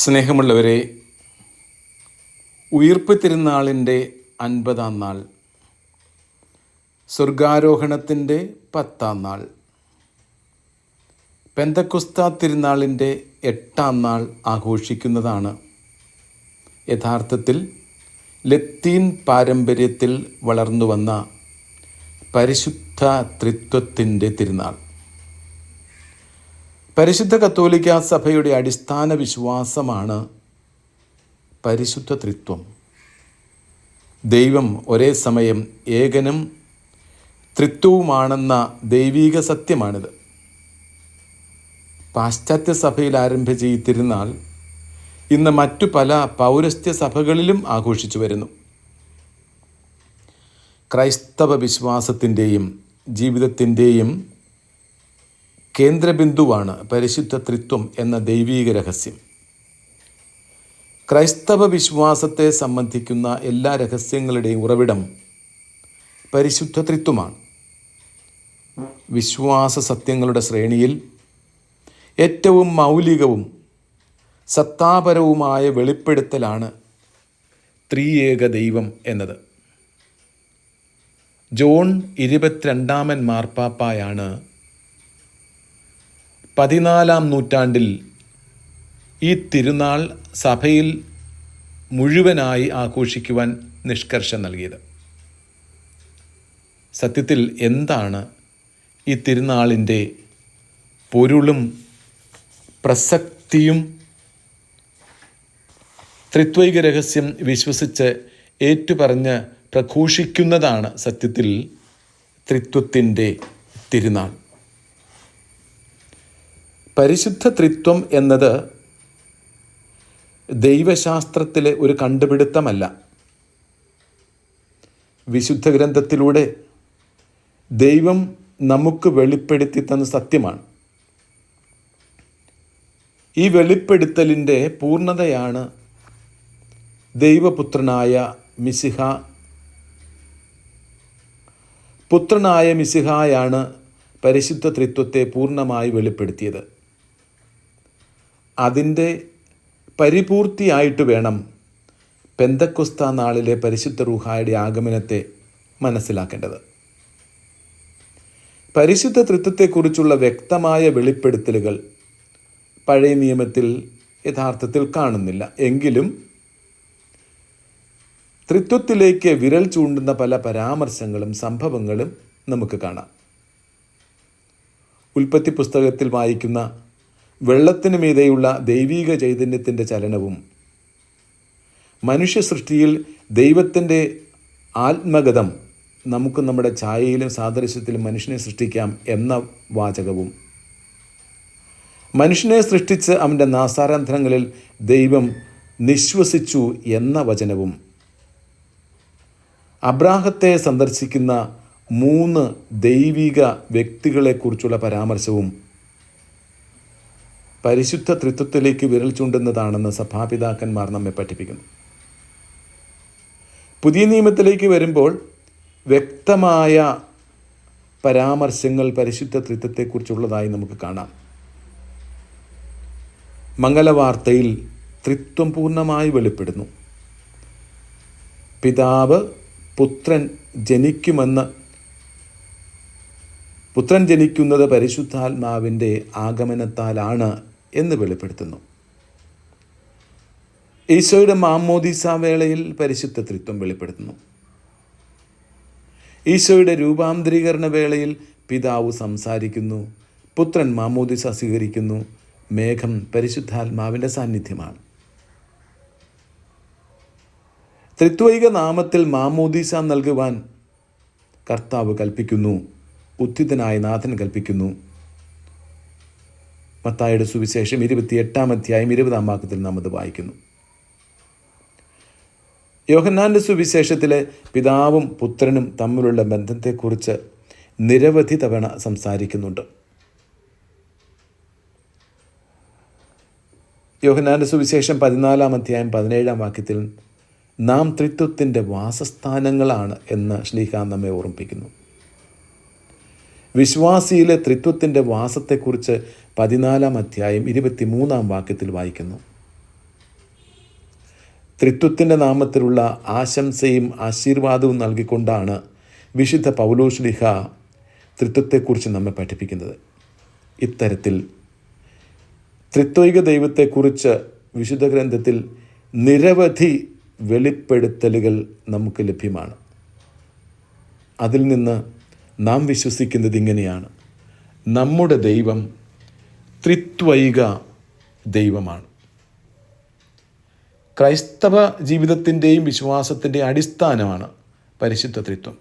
സ്നേഹമുള്ളവരെ ഉയർപ്പ് തിരുനാളിന്റെ അൻപതാം നാൾ സ്വർഗാരോഹണത്തിന്റെ പത്താം നാൾ പെന്തക്കുസ്ത തിരുനാളിന്റെ എട്ടാം നാൾ ആഘോഷിക്കുന്നതാണ്. യഥാർത്ഥത്തിൽ ലത്തീൻ പാരമ്പര്യത്തിൽ വളർന്നു വന്ന പരിശുദ്ധ ത്രിത്വത്തിന്റെ തിരുനാൾ. പരിശുദ്ധ കത്തോലിക്ക സഭയുടെ അടിസ്ഥാന വിശ്വാസമാണ് പരിശുദ്ധ ത്രിത്വം ദൈവം ഒരേ സമയം ഏകനും ത്രിത്വവുമാണെന്ന ദൈവീക സത്യമാണിത്. പാശ്ചാത്യ സഭയിൽ ആരംഭിച്ച ഈ തിരുനാൾ ഇന്ന് മറ്റു പല പൗരസ്ത്യ സഭകളിലും ആഘോഷിച്ചു വരുന്നു. ക്രൈസ്തവ വിശ്വാസത്തിന്റെയും ജീവിതത്തിന്റെയും കേന്ദ്രബിന്ദുവാണ് പരിശുദ്ധ ത്രിത്വം എന്ന ദൈവീക രഹസ്യം. ക്രൈസ്തവ വിശ്വാസത്തെ സംബന്ധിക്കുന്ന എല്ലാ രഹസ്യങ്ങളുടെയും ഉറവിടം പരിശുദ്ധ ത്രിത്വമാണ് വിശ്വാസ സത്യങ്ങളുടെ ശ്രേണിയിൽ ഏറ്റവും മൗലികവും സത്താപരവുമായ വെളിപ്പെടുത്തലാണ് ത്രിയേക ദൈവം എന്നത്. ജോൺ ഇരുപത്തിരണ്ടാമൻ മാർപ്പാപ്പായാണ് പതിനാലാം നൂറ്റാണ്ടിൽ ഈ തിരുനാൾ സഭയിൽ മുഴുവനായി ആഘോഷിക്കുവാൻ നിഷ്കർഷം നൽകിയത്. സത്യത്തിൽ എന്താണ് ഈ തിരുനാളിന്റെ പൊരുളും പ്രസക്തിയും? ത്രിത്വൈക രഹസ്യം വിശ്വസിച്ച് ഏറ്റുപറഞ്ഞ് പ്രഘോഷിക്കുന്നതാണ് സത്യത്തിൽ ത്രിത്വത്തിന്റെ തിരുനാൾ. പരിശുദ്ധ ത്രിത്വം എന്നത് ദൈവശാസ്ത്രത്തിലെ ഒരു കണ്ടുപിടുത്തമല്ല. വിശുദ്ധ ഗ്രന്ഥത്തിലൂടെ ദൈവം നമുക്ക് വെളിപ്പെടുത്തി തന്ന സത്യമാണ്. ഈ വെളിപ്പെടുത്തലിന്റെ പൂർണതയാണ് ദൈവപുത്രനായ മിസിഹ പുത്രനായ മിസിഹായാണ് പരിശുദ്ധ ത്രിത്വത്തെ പൂർണമായി വെളിപ്പെടുത്തിയത്. അതിന്റെ പരിപൂർത്തിയായിട്ട് വേണം പെന്തക്കുസ്ത നാളിലെ പരിശുദ്ധ റൂഹായുടെ ആഗമനത്തെ മനസ്സിലാക്കേണ്ടത്. പരിശുദ്ധ തൃത്വത്തെക്കുറിച്ചുള്ള വ്യക്തമായ വെളിപ്പെടുത്തലുകൾ പഴയ നിയമത്തിൽ യഥാർത്ഥത്തിൽ കാണുന്നില്ല. എങ്കിലും തൃത്വത്തിലേക്ക് വിരൽ ചൂണ്ടുന്ന പല പരാമർശങ്ങളും സംഭവങ്ങളും നമുക്ക് കാണാം. ഉൽപ്പത്തി പുസ്തകത്തിൽ വായിക്കുന്ന വെള്ളത്തിന് മീതെയുള്ള ദൈവീക ചൈതന്യത്തിന്റെ ചലനവും മനുഷ്യ സൃഷ്ടിയിൽ ദൈവത്തിന്റെ ആത്മഗതം നമുക്ക് നമ്മുടെ ഛായയിലും സാദൃശ്യത്തിലും മനുഷ്യനെ സൃഷ്ടിക്കാം എന്ന വാചകവും. മനുഷ്യനെ സൃഷ്ടിച്ച് അവന്റെ നാസാരാന്ധനങ്ങളിൽ ദൈവം നിശ്വസിച്ചു എന്ന വചനവും. അബ്രാഹത്തെ സന്ദർശിക്കുന്ന മൂന്ന് ദൈവിക വ്യക്തികളെക്കുറിച്ചുള്ള പരാമർശവും പരിശുദ്ധ ത്രിത്വത്തിലേക്ക് വിരൽ ചൂണ്ടുന്നതാണെന്ന് സഭാപിതാക്കന്മാർ നമ്മെ പഠിപ്പിക്കുന്നു. പുതിയ നിയമത്തിലേക്ക് വരുമ്പോൾ വ്യക്തമായ പരാമർശങ്ങൾ പരിശുദ്ധ ത്രിത്വത്തെക്കുറിച്ചുള്ളതായി നമുക്ക് കാണാം. മംഗലവാർത്തയിൽ ത്രിത്വം പൂർണമായി വെളിപ്പെടുന്നു. പിതാവ് പുത്രൻ ജനിക്കുമെന്ന് പുത്രൻ ജനിക്കുന്നത് പരിശുദ്ധാത്മാവിന്റെ ആഗമനത്താലാണ് എന്ന് വെളിപ്പെടുത്തുന്നു. ഈശോയുടെ മാമോദീസ വേളയിൽ പരിശുദ്ധ ത്രിത്വം വെളിപ്പെടുത്തുന്നു. ഈശോയുടെ രൂപാന്തരീകരണ വേളയിൽ പിതാവ് സംസാരിക്കുന്നു പുത്രൻ മാമോദിസ സ്വീകരിക്കുന്നു മേഘം പരിശുദ്ധാത്മാവിന്റെ സാന്നിധ്യമാണ്. ത്രിത്വൈക നാമത്തിൽ മാമോദീസ നൽകുവാൻ കർത്താവ് കൽപ്പിക്കുന്നു ഉദ്ധിതനായ നാഥൻ കൽപ്പിക്കുന്നു മത്തായുടെ സുവിശേഷം ഇരുപത്തിയെട്ടാം അധ്യായം ഇരുപതാം വാക്യത്തിൽ നാം അത് വായിക്കുന്നു. യോഹന്നാന്റെ സുവിശേഷത്തിലെ പിതാവും പുത്രനും തമ്മിലുള്ള ബന്ധത്തെക്കുറിച്ച് നിരവധി തവണ സംസാരിക്കുന്നുണ്ട്. യോഹന്നാന്റെ സുവിശേഷം പതിനാലാം അധ്യായം പതിനേഴാം വാക്യത്തിൽ നാം ത്രിത്വത്തിന്റെ വാസസ്ഥാനങ്ങളാണ് എന്ന് ശ്രീകാന്ത് നമ്മെ ഓർമ്മിപ്പിക്കുന്നു. വിശ്വാസിയിലെ ത്രിത്വത്തിന്റെ വാസത്തെക്കുറിച്ച് പതിനാലാം അധ്യായം ഇരുപത്തിമൂന്നാം വാക്യത്തിൽ വായിക്കുന്നു. ത്രിത്വത്തിന്റെ നാമത്തിലുള്ള ആശംസയും ആശീർവാദവും നൽകിക്കൊണ്ടാണ് വിശുദ്ധ പൗലോഷ്ലിഹ ത്രിത്വത്തെക്കുറിച്ച് നമ്മെ പഠിപ്പിക്കുന്നത്. ഇത്തരത്തിൽ ത്രിത്വൈക ദൈവത്തെക്കുറിച്ച് വിശുദ്ധ ഗ്രന്ഥത്തിൽ നിരവധി വെളിപ്പെടുത്തലുകൾ നമുക്ക് ലഭ്യമാണ്. അതിൽ നിന്ന് നാം വിശ്വസിക്കുന്നത് ഇങ്ങനെയാണ്. നമ്മുടെ ദൈവം ത്രിത്വൈക ദൈവമാണ്. ക്രൈസ്തവ ജീവിതത്തിന്റെയും വിശ്വാസത്തിന്റെയും അടിസ്ഥാനമാണ് പരിശുദ്ധ ത്രിത്വം.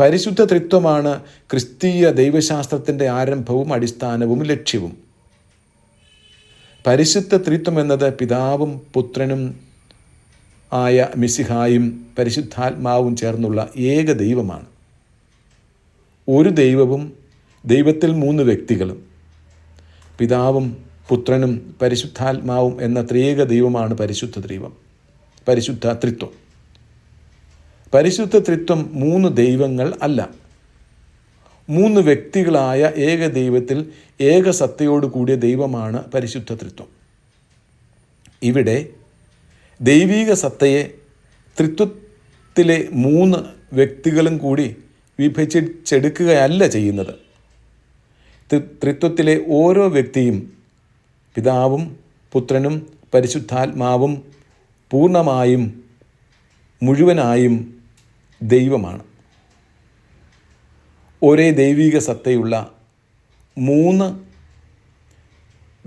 പരിശുദ്ധ ത്രിത്വമാണ് ക്രിസ്തീയ ദൈവശാസ്ത്രത്തിന്റെ ആരംഭവും അടിസ്ഥാനവും ലക്ഷ്യവും. പരിശുദ്ധ ത്രിത്വം എന്നത് പിതാവും പുത്രനും ആയ മിസിഹായും പരിശുദ്ധാത്മാവും ചേർന്നുള്ള ഏക ദൈവമാണ്. ഒരു ദൈവവും ദൈവത്തിൽ മൂന്ന് വ്യക്തികളും പിതാവും പുത്രനും പരിശുദ്ധാത്മാവും എന്ന ത്രിയേക ദൈവമാണ് പരിശുദ്ധ ദൈവം പരിശുദ്ധ ത്രിത്വം. പരിശുദ്ധ ത്രിത്വം മൂന്ന് ദൈവങ്ങൾ അല്ല. മൂന്ന് വ്യക്തികളായ ഏക ദൈവത്തിൽ ഏക സത്തയോട് കൂടിയ ദൈവമാണ് പരിശുദ്ധ ത്രിത്വം. ഇവിടെ ദൈവീക സത്തയെ ത്രിത്വത്തിലെ മൂന്ന് വ്യക്തികളും കൂടി വിഭജിച്ചെടുക്കുകയല്ല ചെയ്യുന്നത്. ത്രിത്വത്തിലെ ഓരോ വ്യക്തിയും പിതാവും പുത്രനും പരിശുദ്ധാത്മാവും പൂർണമായും മുഴുവനായും ദൈവമാണ്. ഒരേ ദൈവിക സത്തയുള്ള മൂന്ന്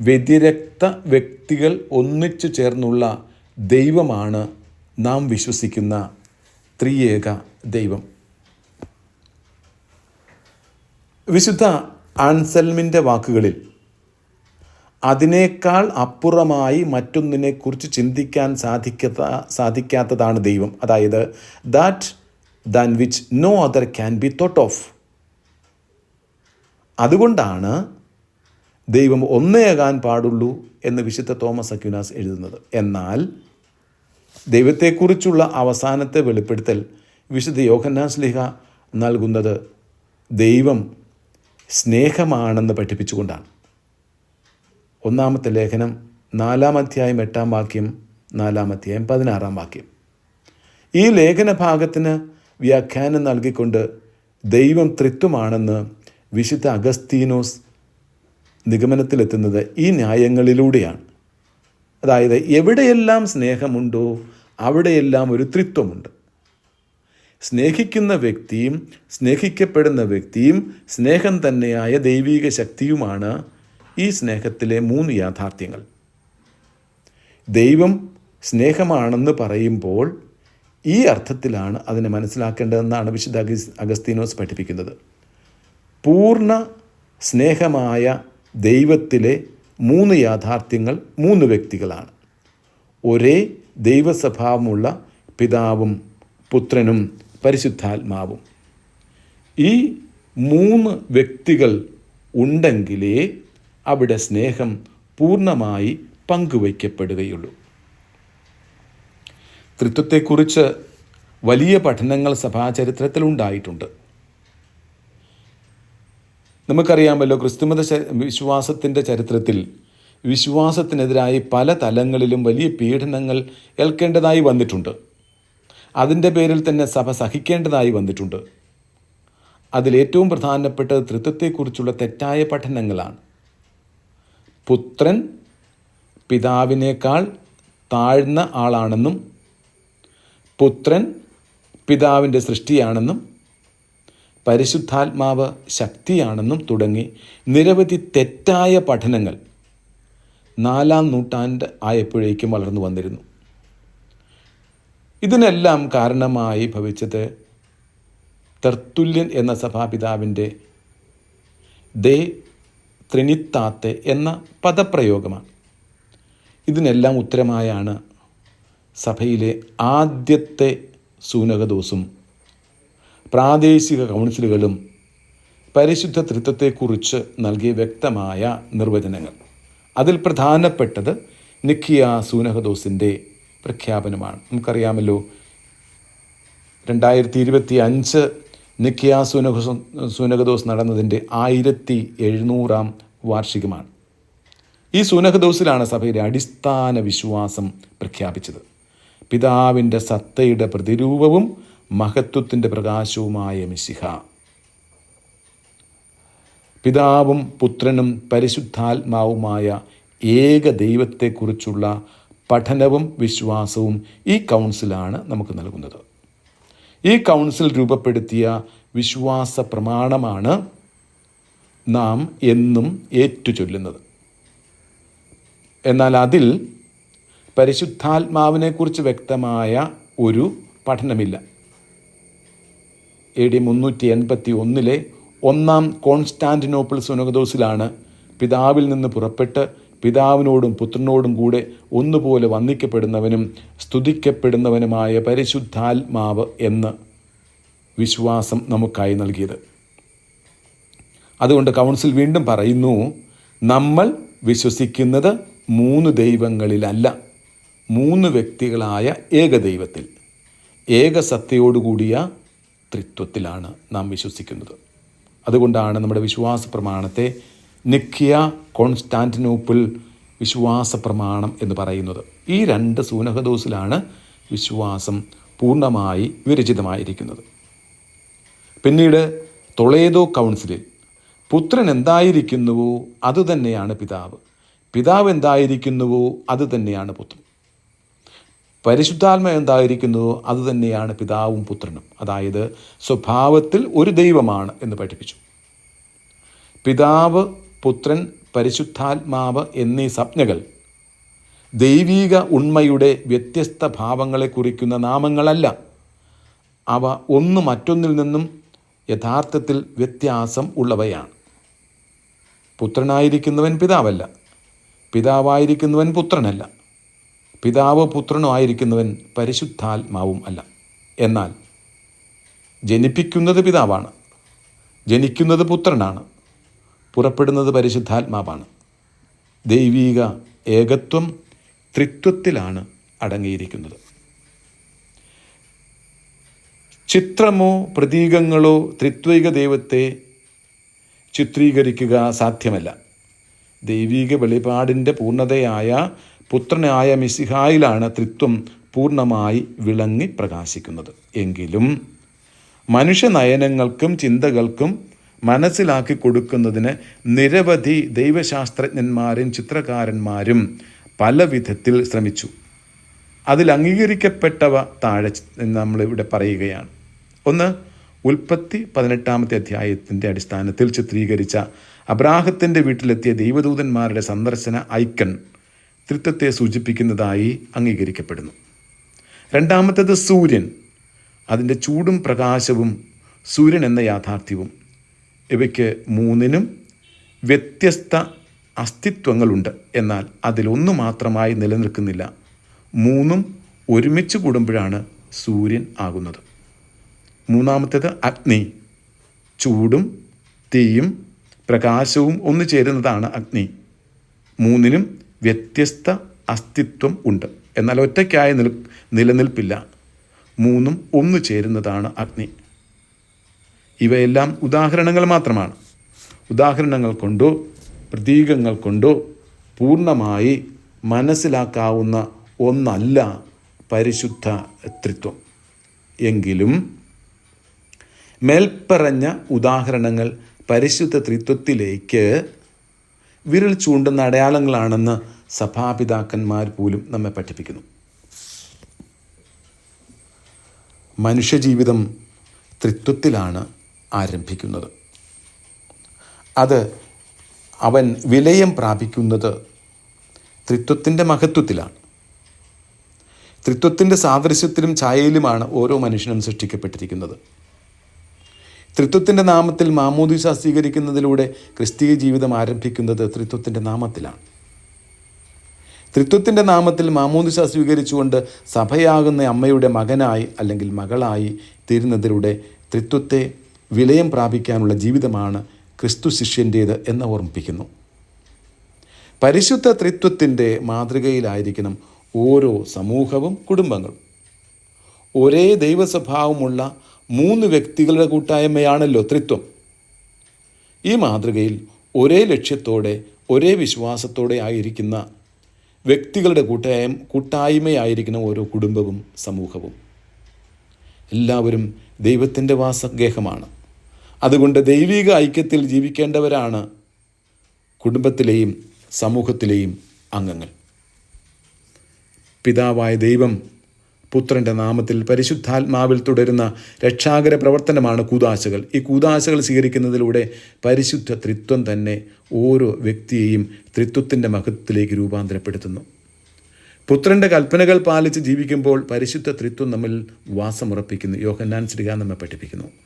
വ്യതിരക്ത വ്യക്തികൾ ഒന്നിച്ചു ചേർന്നുള്ള ദൈവമാണ് നാം വിശ്വസിക്കുന്ന ത്രിയേക ദൈവം. വിശുദ്ധ ആൻസൽമിന്റെ വാക്കുകളിൽ അതിനേക്കാൾ അപ്പുറമായി മറ്റൊന്നിനെക്കുറിച്ച് ചിന്തിക്കാൻ സാധിക്കാത്ത സാധിക്കാത്തതാണ് ദൈവം. അതായത് that than which no other can be thought of അതുകൊണ്ടാണ് ദൈവം ഒന്നേകാൻ പാടുള്ളൂ എന്ന് വിശുദ്ധ തോമസ് അക്യുനാസ് എഴുതുന്നത്. എന്നാൽ ദൈവത്തെക്കുറിച്ചുള്ള അവസാനത്തെ വെളിപ്പെടുത്തൽ വിശുദ്ധ യോഹന്നാസ് ലിഹ നൽകുന്നത് ദൈവം സ്നേഹമാണെന്ന് പഠിപ്പിച്ചുകൊണ്ടാണ്. ഒന്നാമത്തെ ലേഖനം നാലാം അധ്യായം എട്ടാം വാക്യം നാലാം അധ്യായം പതിനാറാം വാക്യം. ഈ ലേഖന ഭാഗത്തിന് വ്യാഖ്യാനം നൽകിക്കൊണ്ട് ദൈവം തൃത്വമാണെന്ന് വിശുദ്ധ അഗസ്തീനോസ് നിഗമനത്തിലെത്തുന്നത് ഈ ന്യായങ്ങളിലൂടെയാണ്. അതായത് എവിടെയെല്ലാം സ്നേഹമുണ്ടോ അവിടെയെല്ലാം ഒരു ത്രിത്വമുണ്ട് സ്നേഹിക്കുന്ന വ്യക്തിയും സ്നേഹിക്കപ്പെടുന്ന വ്യക്തിയും സ്നേഹം തന്നെയായ ദൈവീക ശക്തിയുമാണ് ഈ സ്നേഹത്തിലെ മൂന്ന് യാഥാർത്ഥ്യങ്ങൾ. ദൈവം സ്നേഹമാണെന്ന് പറയുമ്പോൾ ഈ അർത്ഥത്തിലാണ് അതിനെ മനസ്സിലാക്കേണ്ടതെന്നാണ് വിശുദ്ധ അഗസ് അഗസ്തീനോസ് പഠിപ്പിക്കുന്നത്. പൂർണ സ്നേഹമായ ദൈവത്തിലെ മൂന്ന് യാഥാർത്ഥ്യങ്ങൾ മൂന്ന് വ്യക്തികളാണ്. ഒരേ ദൈവസ്വഭാവമുള്ള പിതാവും പുത്രനും പരിശുദ്ധാത്മാവും. ഈ മൂന്ന് വ്യക്തികൾ ഉണ്ടെങ്കിലേ അവിടെ സ്നേഹം പൂർണമായി പങ്കുവയ്ക്കപ്പെടുകയുള്ളൂ. തൃത്വത്തെക്കുറിച്ച് വലിയ പഠനങ്ങൾ സഭാചരിത്രത്തിൽ ഉണ്ടായിട്ടുണ്ട്. നമുക്കറിയാമല്ലോ ക്രിസ്തുമത വിശ്വാസത്തിന്റെ ചരിത്രത്തിൽ വിശ്വാസത്തിനെതിരായി പല തലങ്ങളിലും വലിയ പീഡനങ്ങൾ ഏൽക്കേണ്ടതായി വന്നിട്ടുണ്ട്. അതിന്റെ പേരിൽ തന്നെ സഭ സഹിക്കേണ്ടതായി വന്നിട്ടുണ്ട്. അതിലേറ്റവും പ്രധാനപ്പെട്ടത് തൃത്വത്തെക്കുറിച്ചുള്ള തെറ്റായ പഠനങ്ങളാണ്. പുത്രൻ പിതാവിനേക്കാൾ താഴ്ന്ന ആളാണെന്നും പുത്രൻ പിതാവിന്റെ സൃഷ്ടിയാണെന്നും പരിശുദ്ധാത്മാവ് ശക്തിയാണെന്നും തുടങ്ങി നിരവധി തെറ്റായ പഠനങ്ങൾ നാലാം നൂറ്റാണ്ട് ആയപ്പോഴേക്കും വളർന്നു വന്നിരുന്നു. ഇതിനെല്ലാം കാരണമായി ഭവിച്ചത് തെർത്തുല്യൻ എന്ന സഭാപിതാവിന്റെ ദേ ത്രിനിത്താത്തെ എന്ന പദപ്രയോഗമാണ്. ഇതിനെല്ലാം ഉത്തരമായാണ് സഭയിലെ ആദ്യത്തെ സൂനകദോസും പ്രാദേശിക കൗൺസിലുകളും പരിശുദ്ധ തൃത്വത്തെക്കുറിച്ച് നൽകിയ വ്യക്തമായ നിർവചനങ്ങൾ. അതിൽ പ്രധാനപ്പെട്ടത് നിഖിയ സൂനഹദോസിന്റെ പ്രഖ്യാപനമാണ്. നമുക്കറിയാമല്ലോ രണ്ടായിരത്തി ഇരുപത്തി അഞ്ച് നിക്കിയ സൂനഹ സൂനകദോസ് നടന്നതിന്റെ ആയിരത്തി എഴുന്നൂറാം വാർഷികമാണ്. ഈ സുനഹദോസിലാണ് സഭയുടെ അടിസ്ഥാന വിശ്വാസം പ്രഖ്യാപിച്ചത്. പിതാവിന്റെ സത്തയുടെ പ്രതിരൂപവും മഹത്വത്തിന്റെ പ്രകാശവുമായ മിശിഹ. പിതാവും പുത്രനും പരിശുദ്ധാത്മാവുമായ ഏക ദൈവത്തെക്കുറിച്ചുള്ള പഠനവും വിശ്വാസവും ഈ കൗൺസിലാണ് നമുക്ക് നൽകുന്നത്. ഈ കൗൺസിൽ രൂപപ്പെടുത്തിയ വിശ്വാസ പ്രമാണമാണ് നാം എന്നും ഏറ്റുചൊല്ലുന്നത്. എന്നാൽ അതിൽ പരിശുദ്ധാത്മാവിനെക്കുറിച്ച് വ്യക്തമായ ഒരു പഠനമില്ല. എ ഡി മുന്നൂറ്റി എൺപത്തി ഒന്നിലെ ഒന്നാം കോൺസ്റ്റാന്റിനോപ്പിൾ സുനഗദോസിലാണ് പിതാവിൽ നിന്ന് പുറപ്പെട്ട് പിതാവിനോടും പുത്രനോടും കൂടെ ഒന്നുപോലെ വന്ദിക്കപ്പെടുന്നവനും സ്തുതിക്കപ്പെടുന്നവനുമായ പരിശുദ്ധാത്മാവ് എന്ന് വിശ്വാസം നമുക്കായി നൽകിയത്. അതുകൊണ്ട് കൗൺസിൽ വീണ്ടും പറയുന്നു നമ്മൾ വിശ്വസിക്കുന്നത് മൂന്ന് ദൈവങ്ങളിലല്ല മൂന്ന് വ്യക്തികളായ ഏകദൈവത്തിൽ. ഏകസത്തയോടുകൂടിയ ത്രിത്വത്തിലാണ് നാം വിശ്വസിക്കുന്നത്. അതുകൊണ്ടാണ് നമ്മുടെ വിശ്വാസ പ്രമാണത്തെ നിക്കിയ കോൺസ്റ്റാന്റിനോപ്പിൾ വിശ്വാസ പ്രമാണം എന്ന് പറയുന്നത്. ഈ രണ്ട് സൂനഹദോസിലാണ് വിശ്വാസം പൂർണമായി വിരചിതമായിരിക്കുന്നത്. പിന്നീട് തൊളേതോ കൗൺസിലിൽ പുത്രൻ എന്തായിരിക്കുന്നുവോ അതുതന്നെയാണ് പിതാവ്. പിതാവ് എന്തായിരിക്കുന്നുവോ അത് തന്നെയാണ് പുത്രൻ. പരിശുദ്ധാത്മ എന്തായിരിക്കുന്നുവോ അത് തന്നെയാണ് പിതാവും പുത്രനും. അതായത് സ്വഭാവത്തിൽ ഒരു ദൈവമാണ് എന്ന് പഠിപ്പിച്ചു. പിതാവ് പുത്രൻ പരിശുദ്ധാത്മാവ് എന്നീ സംജ്ഞകൾ ദൈവീക ഉണ്മയുടെ വ്യത്യസ്ത ഭാവങ്ങളെ കുറിക്കുന്ന നാമങ്ങളല്ല. അവ ഒന്ന് മറ്റൊന്നിൽ നിന്നും യഥാർത്ഥത്തിൽ വ്യത്യാസം ഉള്ളവയാണ്. പുത്രനായിരിക്കുന്നവൻ പിതാവല്ല പിതാവായിരിക്കുന്നവൻ പുത്രനല്ല പിതാവ് പുത്രനോ ആയിരിക്കുന്നവൻ പരിശുദ്ധാത്മാവും അല്ല. എന്നാൽ ജനിപ്പിക്കുന്നത് പിതാവാണ് ജനിക്കുന്നത് പുത്രനാണ് പുറപ്പെടുന്നത് പരിശുദ്ധാത്മാവാണ്. ദൈവീക ഏകത്വം ത്രിത്വത്തിലാണ് അടങ്ങിയിരിക്കുന്നത്. ചിത്രമോ പ്രതീകങ്ങളോ ത്രിത്വിക ദൈവത്തെ ചിത്രീകരിക്കുക സാധ്യമല്ല. ദൈവീക വെളിപാടിന്റെ പൂർണതയായ പുത്രനായ മിസിഹായിലാണ് ത്രിത്വം പൂർണമായി വിളങ്ങി പ്രകാശിക്കുന്നത്. എങ്കിലും മനുഷ്യനയനങ്ങൾക്കും ചിന്തകൾക്കും മനസ്സിലാക്കി കൊടുക്കുന്നതിന് നിരവധി ദൈവശാസ്ത്രജ്ഞന്മാരും ചിത്രകാരന്മാരും പല വിധത്തിൽ ശ്രമിച്ചു. അതിൽ അംഗീകരിക്കപ്പെട്ടവ താഴെ നമ്മളിവിടെ പറയുകയാണ്. ഒന്ന് ഉൽപ്പത്തി പതിനെട്ടാമത്തെ അധ്യായത്തിന്റെ അടിസ്ഥാനത്തിൽ ചിത്രീകരിച്ച അബ്രാഹത്തിന്റെ വീട്ടിലെത്തിയ ദൈവദൂതന്മാരുടെ സന്ദർശന ഐക്കൺ തൃത്വത്തെ സൂചിപ്പിക്കുന്നതായി അംഗീകരിക്കപ്പെടുന്നു. രണ്ടാമത്തേത് സൂര്യൻ. അതിന്റെ ചൂടും പ്രകാശവും സൂര്യൻ എന്ന യാഥാർത്ഥ്യവും. ഇവയ്ക്ക് മൂന്നിനും വ്യത്യസ്ത അസ്തിത്വങ്ങളുണ്ട്. എന്നാൽ അതിലൊന്നു മാത്രമായി നിലനിൽക്കുന്നില്ല. മൂന്നും ഒരുമിച്ച് കൂടുമ്പോഴാണ് സൂര്യൻ ആകുന്നത്. മൂന്നാമത്തേത് അഗ്നി. ചൂടും തീയും പ്രകാശവും ഒന്നു ചേരുന്നതാണ് അഗ്നി. മൂന്നിനും വ്യത്യസ്ത അസ്തിത്വം ഉണ്ട്. എന്നാൽ ഒറ്റയ്ക്കായ നിൽ നിലനിൽപ്പില്ല. മൂന്നും ഒന്നു ചേരുന്നതാണ് അഗ്നി. ഇവയെല്ലാം ഉദാഹരണങ്ങൾ മാത്രമാണ്. ഉദാഹരണങ്ങൾ കൊണ്ടോ പ്രതീകങ്ങൾ കൊണ്ടോ പൂർണമായി മനസ്സിലാക്കാവുന്ന ഒന്നല്ല പരിശുദ്ധ ത്രിത്വം. എങ്കിലും മേൽപ്പറഞ്ഞ ഉദാഹരണങ്ങൾ പരിശുദ്ധ ത്രിത്വത്തിലേക്ക് വിരൽ ചൂണ്ടുന്ന അടയാളങ്ങളാണെന്ന് സഭാപിതാക്കന്മാർ പോലും നമ്മെ പഠിപ്പിക്കുന്നു. മനുഷ്യജീവിതം ത്രിത്വത്തിലാണ്. ആരംഭിക്കുന്നത്. അത് അവൻ വിലയം പ്രാപിക്കുന്നത് ത്രിത്വത്തിന്റെ മഹത്വത്തിലാണ്. ത്രിത്വത്തിന്റെ സാദൃശ്യത്തിലും ഛായയിലുമാണ് ഓരോ മനുഷ്യനും സൃഷ്ടിക്കപ്പെട്ടിരിക്കുന്നത്. ത്രിത്വത്തിന്റെ നാമത്തിൽ മാമോദിസ സ്വീകരിക്കുന്നതിലൂടെ ക്രിസ്തീയ ജീവിതം ആരംഭിക്കുന്നത് ത്രിത്വത്തിന്റെ നാമത്തിലാണ്. ത്രിത്വത്തിന്റെ നാമത്തിൽ മാമോദിസ സ്വീകരിച്ചുകൊണ്ട് സഭയാകുന്ന അമ്മയുടെ മകനായി അല്ലെങ്കിൽ മകളായി തീരുന്നതിലൂടെ ത്രിത്വത്തെ വിലയം പ്രാപിക്കാനുള്ള ജീവിതമാണ് ക്രിസ്തു ശിഷ്യന്റേത് എന്ന് ഓർമ്മിപ്പിക്കുന്നു. പരിശുദ്ധ ത്രിത്വത്തിന്റെ മാതൃകയിലായിരിക്കണം ഓരോ സമൂഹവും കുടുംബങ്ങളും. ഒരേ ദൈവസ്വഭാവമുള്ള മൂന്ന് വ്യക്തികളുടെ കൂട്ടായ്മയാണല്ലോ ത്രിത്വം. ഈ മാതൃകയിൽ ഒരേ ലക്ഷ്യത്തോടെ ഒരേ വിശ്വാസത്തോടെ ആയിരിക്കുന്ന വ്യക്തികളുടെ കൂട്ടായ കൂട്ടായ്മയായിരിക്കണം ഓരോ കുടുംബവും സമൂഹവും. എല്ലാവരും ദൈവത്തിന്റെ വാസഗേഹമാണ്. അതുകൊണ്ട് ദൈവിക ഐക്യത്തിൽ ജീവിക്കേണ്ടവരാണ് കുടുംബത്തിലെയും സമൂഹത്തിലെയും അംഗങ്ങൾ. പിതാവായ ദൈവം പുത്രന്റെ നാമത്തിൽ പരിശുദ്ധാത്മാവിൽ തുടരുന്ന രക്ഷാകര പ്രവർത്തനമാണ് കൂതാശകൾ. ഈ കൂതാശകൾ സ്വീകരിക്കുന്നതിലൂടെ പരിശുദ്ധ ത്രിത്വം തന്നെ ഓരോ വ്യക്തിയെയും ത്രിത്വത്തിന്റെ മഹത്വത്തിലേക്ക് രൂപാന്തരപ്പെടുത്തുന്നു. പുത്രന്റെ കൽപ്പനകൾ പാലിച്ച് ജീവിക്കുമ്പോൾ പരിശുദ്ധ ത്രിത്വം നമ്മിൽ വാസമുറപ്പിക്കുന്നു. യോഹന്നാൻ ശ്രീകാന്ത് നമ്മെ പഠിപ്പിക്കുന്നു.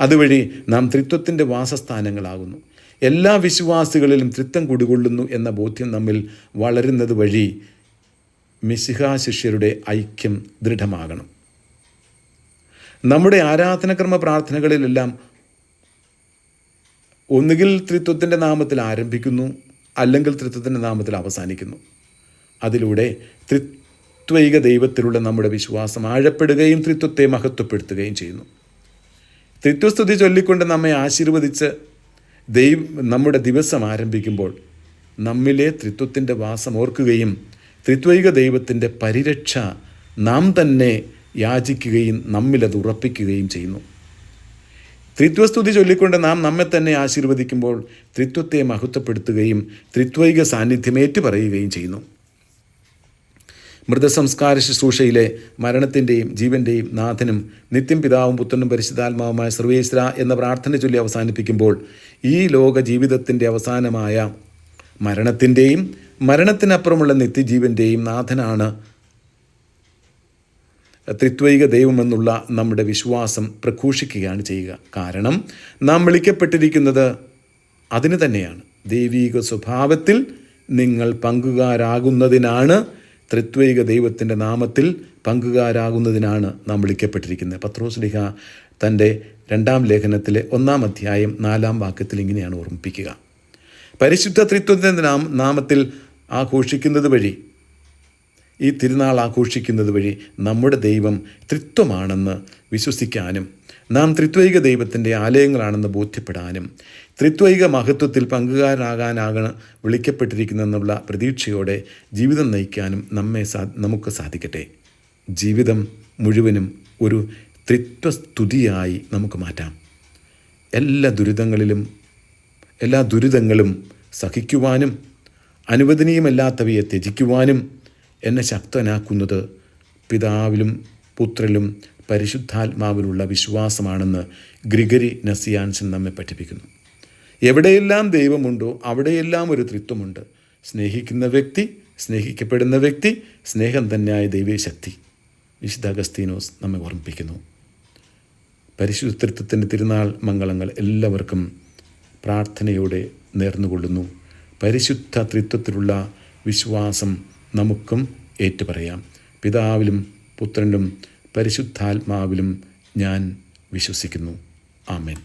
അതുവഴി നാം ത്രിത്വത്തിന്റെ വാസസ്ഥാനങ്ങളാകുന്നു. എല്ലാ വിശ്വാസികളിലും ത്രിത്വം കുടികൊള്ളുന്നു എന്ന ബോധ്യം നമ്മിൽ വളരുന്നത് വഴി മിശിഹാ ശിഷ്യരുടെ ഐക്യം ദൃഢമാകണം. നമ്മുടെ ആരാധനക്രമ പ്രാർത്ഥനകളിലെല്ലാം ഒന്നുകിൽ ത്രിത്വത്തിന്റെ നാമത്തിൽ ആരംഭിക്കുന്നു അല്ലെങ്കിൽ ത്രിത്വത്തിന്റെ നാമത്തിൽ അവസാനിക്കുന്നു. അതിലൂടെ ത്രിത്വൈക ദൈവത്തിലുള്ള നമ്മുടെ വിശ്വാസം ആഴപ്പെടുകയും ത്രിത്വത്തെ മഹത്വപ്പെടുത്തുകയും ചെയ്യുന്നു. ത്രിത്വസ്തുതി ചൊല്ലിക്കൊണ്ട് നമ്മെ ആശീർവദിച്ച് ദൈവം നമ്മുടെ ദിവസം ആരംഭിക്കുമ്പോൾ നമ്മിലെ ത്രിത്വത്തിന്റെ വാസം ഓർക്കുകയും ത്രിത്വൈക ദൈവത്തിന്റെ പരിരക്ഷ നാം തന്നെ യാചിക്കുകയും നമ്മിലത് ഉറപ്പിക്കുകയും ചെയ്യുന്നു. ത്രിത്വസ്തുതി ചൊല്ലിക്കൊണ്ട് നാം നമ്മെ തന്നെ ആശീർവദിക്കുമ്പോൾ ത്രിത്വത്തെ മഹത്വപ്പെടുത്തുകയും ത്രിത്വൈക സാന്നിധ്യം ഏറ്റുപറയുകയും ചെയ്യുന്നു. മൃതസംസ്കാര ശുശ്രൂഷയിലെ മരണത്തിന്റെയും ജീവന്റെയും നാഥനും നിത്യം പിതാവും പുത്രനും പരിശുദ്ധാത്മാവുമായ സർവേശ്വര എന്ന പ്രാർത്ഥന ചൊല്ലി അവസാനിപ്പിക്കുമ്പോൾ ഈ ലോക ജീവിതത്തിന്റെ അവസാനമായ മരണത്തിന്റെയും മരണത്തിനപ്പുറമുള്ള നിത്യജീവന്റെയും നാഥനാണ് ത്രിത്വൈക ദൈവമെന്നുള്ള നമ്മുടെ വിശ്വാസം പ്രഘോഷിക്കുകയാണ് ചെയ്യുക. കാരണം നാം വിളിക്കപ്പെട്ടിരിക്കുന്നത് അതിന് തന്നെയാണ്. ദൈവീക സ്വഭാവത്തിൽ നിങ്ങൾ പങ്കുകാരാകുന്നതിനാണ് ത്രിത്വൈക ദൈവത്തിന്റെ നാമത്തിൽ പങ്കുകാരാകുന്നതിനാണ് നാം വിളിക്കപ്പെട്ടിരിക്കുന്നത്. പത്രോസ് ലിഹ തന്റെ രണ്ടാം ലേഖനത്തിലെ ഒന്നാം അധ്യായം നാലാം വാക്യത്തിൽ ഇങ്ങനെയാണ് ഓർമ്മിപ്പിക്കുക. പരിശുദ്ധ ത്രിത്വത്തിന്റെ നാം നാമത്തിൽ ആഘോഷിക്കുന്നത് വഴി ഈ തിരുനാൾ ആഘോഷിക്കുന്നത് വഴി നമ്മുടെ ദൈവം ത്രിത്വമാണെന്ന് വിശ്വസിക്കാനും നാം ത്രിത്വൈക ദൈവത്തിന്റെ ആലയങ്ങളാണെന്ന് ബോധ്യപ്പെടാനും ത്രിത്വൈക മഹത്വത്തിൽ പങ്കുകാരനാകാനാകണം വിളിക്കപ്പെട്ടിരിക്കുന്നതെന്നുള്ള പ്രതീക്ഷയോടെ ജീവിതം നയിക്കാനും നമ്മെ സാ നമുക്ക് സാധിക്കട്ടെ. ജീവിതം മുഴുവനും ഒരു ത്രിത്വസ്തുതിയായി നമുക്ക് മാറ്റാം. എല്ലാ ദുരിതങ്ങളിലും എല്ലാ ദുരിതങ്ങളും സഹിക്കുവാനും അനുവദനീയമല്ലാത്തവയെ ത്യജിക്കുവാനും എന്നെ ശക്തനാക്കുന്നത് പിതാവിലും പുത്രലും പരിശുദ്ധാത്മാവിലുള്ള വിശ്വാസമാണെന്ന് ഗ്രിഗരി നസിയാൻസൻ നമ്മെ പഠിപ്പിക്കുന്നു. എവിടെയെല്ലാം ദൈവമുണ്ടോ അവിടെയെല്ലാം ഒരു തൃത്വമുണ്ട് സ്നേഹിക്കുന്ന വ്യക്തി സ്നേഹിക്കപ്പെടുന്ന വ്യക്തി സ്നേഹം തന്നെയായ ദൈവശക്തി വിശുദ്ധ അഗസ്തീനോസ് നമ്മെ ഓർമ്മിപ്പിക്കുന്നു. പരിശുദ്ധത്വത്തിന്റെ തിരുനാൾ മംഗളങ്ങൾ എല്ലാവർക്കും പ്രാർത്ഥനയോടെ നേർന്നുകൊള്ളുന്നു. പരിശുദ്ധ ത്രിത്വത്തിലുള്ള വിശ്വാസം നമുക്കും ഏറ്റുപറയാം. പിതാവിലും പുത്രനും പരിശുദ്ധാത്മാവിലും ഞാൻ വിശ്വസിക്കുന്നു. ആമേൻ.